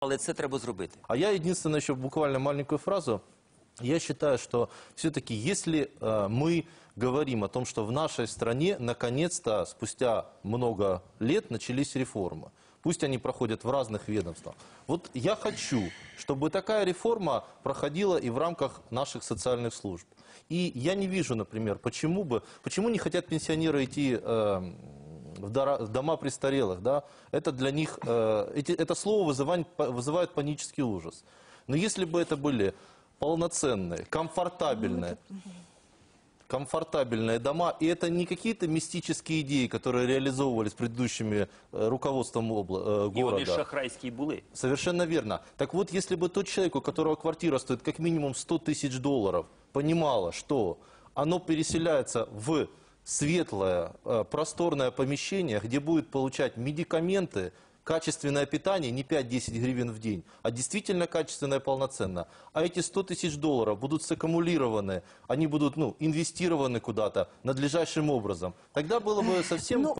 Але це треба зробити. А я единственное еще буквально маленькую фразу. Я считаю, что все-таки если э, мы говорим о том, что в нашей стране наконец-то спустя много лет начались реформы, пусть они проходят в разных ведомствах, вот я хочу, чтобы такая реформа проходила и в рамках наших социальных служб. И я не вижу, например, почему бы, почему не хотят пенсионеры идти э, в, дома престарелых, да, это для них, э, эти- это слово вызывает, вызывает панический ужас. Но если бы это были полноценные, комфортабельные, комфортабельные дома, и это не какие-то мистические идеи, которые реализовывались предыдущими э, руководством обла- э, города. шахрайські були. Совершенно верно. Так вот, если бы тот человек, у которого квартира стоит как минимум 100 тысяч долларов, понимала, что оно переселяется в светлое, э, просторное помещение, где будет получать медикаменты, качественное питание, не 5-10 гривен в день, а действительно качественное, полноценно. А эти 100 тысяч долларов будут саккумулированы, они будут ну, инвестированы куда-то надлежащим образом. Тогда было бы совсем Ну,